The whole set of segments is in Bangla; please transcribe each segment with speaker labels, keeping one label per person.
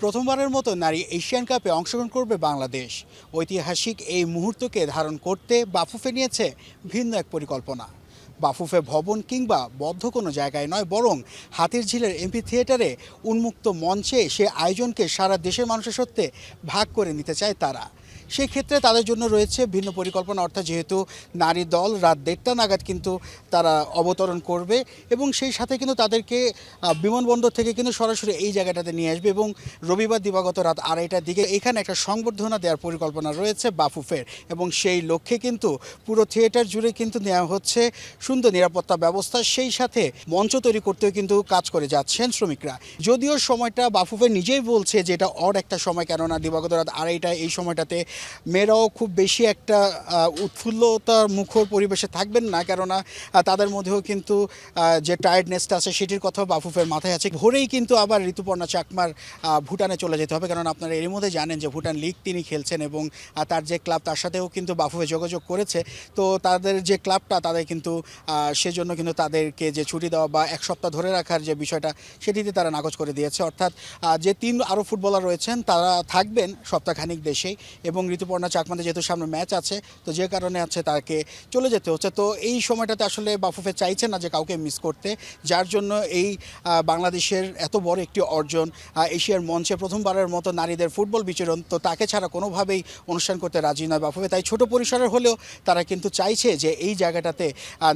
Speaker 1: প্রথমবারের মতো নারী এশিয়ান কাপে অংশগ্রহণ করবে বাংলাদেশ। ঐতিহাসিক এই মুহূর্তকে ধারণ করতে বাফুফে নিয়েছে ভিন্ন এক পরিকল্পনা। বাফুফে ভবন কিংবা বদ্ধ কোনো জায়গায় নয়, বরং হাতির ঝিলের এমপি থিয়েটারে উন্মুক্ত মঞ্চে সে আয়োজনকে সারা দেশের মানুষের সত্যে ভাগ করে নিতে চায় তারা। সেই ক্ষেত্রে তাদের জন্য রয়েছে ভিন্ন পরিকল্পনা। অর্থাৎ যেহেতু নারী দল রাত দেড়টা নাগাদ কিন্তু তারা অবতরণ করবে এবং সেই সাথে কিন্তু তাদেরকে বিমানবন্দর থেকে কিন্তু সরাসরি এই জায়গাটাতে নিয়ে আসবে এবং রবিবার দিবাগত রাত আড়াইটার দিকে এখানে একটা সংবর্ধনা দেওয়ার পরিকল্পনা রয়েছে বাফুফের এবং সেই লক্ষ্যে কিন্তু পুরো থিয়েটার জুড়ে কিন্তু নেওয়া হচ্ছে সুন্দর নিরাপত্তা ব্যবস্থা। সেই সাথে মঞ্চ তৈরি করতেও কিন্তু কাজ করে যাচ্ছেন শ্রমিকরা। যদিও সময়টা বাফুফে নিজেই বলছে যে এটা অর একটা সময়, কেননা দিবাগত রাত আড়াইটা এই সময়টাতে মেয়েরাও খুব বেশি একটা উৎফুল্লতার মুখর পরিবেশে থাকবেন না, কেননা তাদের মধ্যেও কিন্তু যে টায়ার্ডনেসটা আছে সেটির কথাও বাফুফের মাথায় আছে। ভোরেই কিন্তু আবার ঋতুপর্ণা চাকমার ভুটানে চলে যেতে হবে কারণ আপনারা এর মধ্যে জানেন যে ভুটান লিগ তিনি খেলছেন এবং তার যে ক্লাব তার সাথেও কিন্তু বাফুফে যোগাযোগ করেছে। তো তাদের যে ক্লাবটা তাদের কিন্তু সেজন্য কিন্তু তাদেরকে যে ছুটি দেওয়া বা এক সপ্তাহ ধরে রাখার যে বিষয়টা, সেটিতে তারা নাকচ করে দিয়েছে। অর্থাৎ যে তিন আরও ফুটবলার রয়েছেন, তারা থাকবেন সপ্তাহখানিক দেশেই এবং ঋতুপর্ণা চাকমাদের যেহেতু সামনে ম্যাচ আছে, তো যে কারণে আছে তাকে চলে যেতে হচ্ছে। তো এই সময়টাতে আসলে বাফুফে চাইছে না যে কাউকে মিস করতে, যার জন্য এই বাংলাদেশের এত বড় একটি অর্জন এশিয়ার মঞ্চে প্রথমবারের মতো নারীদের ফুটবল বিচরণ, তো তাকে ছাড়া কোনোভাবেই অনুষ্ঠান করতে রাজি নয় বাফুফে। তাই ছোট পরিসরের হলেও তারা কিন্তু চাইছে যে এই জায়গাটাতে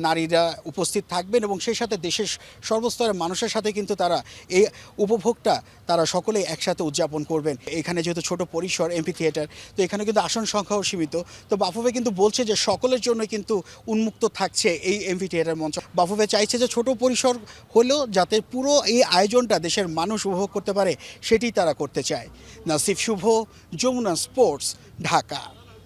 Speaker 1: নারীরা উপস্থিত থাকবেন এবং সেই সাথে দেশের সর্বস্তরের মানুষের সাথে কিন্তু তারা এই উপভোগটা তারা সকলেই একসাথে উদযাপন করবেন। এখানে যেহেতু ছোট পরিসর, এমপি থিয়েটার, তো এখানে কিন্তু আসন সংখ্যাও সীমিত। তো বাফুফে কিন্তু বলছে যে সকলের জন্য কিন্তু উন্মুক্ত থাকছে এই এমভি থিয়েটার মঞ্চ। বাফুফে চাইছে যে ছোট পরিসর হলেও যাতে পুরো এই আয়োজনটা দেশের মানুষ উপভোগ করতে পারে, সেটি তারা করতে চায়। নাসিফ শুভ, যমুনা স্পোর্টস, ঢাকা।